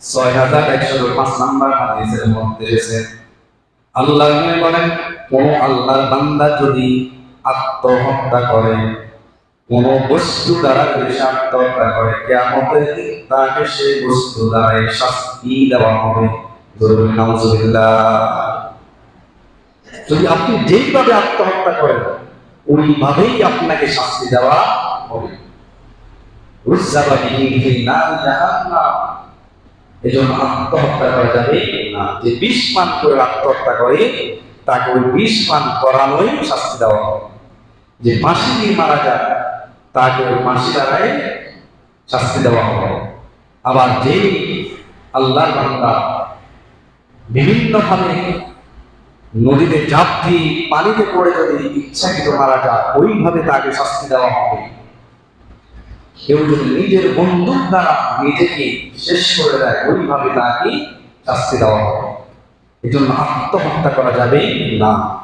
ছয় হাজার একশো পাঁচ নাম্বার হাদিসের মধ্যে এসেছে আল্লাহ বলেন কোন আল্লাহর বান্দা যদি আত্মহত্যা করে, কোন বস্তু দ্বারা যদি আত্মহত্যা করে, কেয়ামতের দিন তাকে সেই বস্তু দ্বারা শাস্তি দেওয়া হবে। যদি আপনি যেইভাবে আত্মহত্যা করেন, ওইভাবেই আপনাকে শাস্তি দেওয়া হবে। এজন্য আত্মহত্যা করা যাবে না। যে বিষ পান করে আত্মহত্যা করে, তাকে ওই বিষ পান করানোই শাস্তি দেওয়া হবে। যে ফাঁসি দিয়ে মারা যায় তাকে ওই ফাঁসি দ্বারাই শাস্তি দেওয়া হবে। আবার যে আল্লাহর বান্দা বিভিন্নভাবে নদীতে ঝাঁপ দিয়ে পানিতে পড়ে যদি ইচ্ছাকৃত মারা যায়, ওইভাবে তাকে শাস্তি দেওয়া হবে। কেউ যদি নিজের বন্দুক দ্বারা নিজেকে শেষ করে দেয়, ওইভাবে তাকে শাস্তি দেওয়া হবে। এই জন্য আত্মহত্যা করা যাবে না।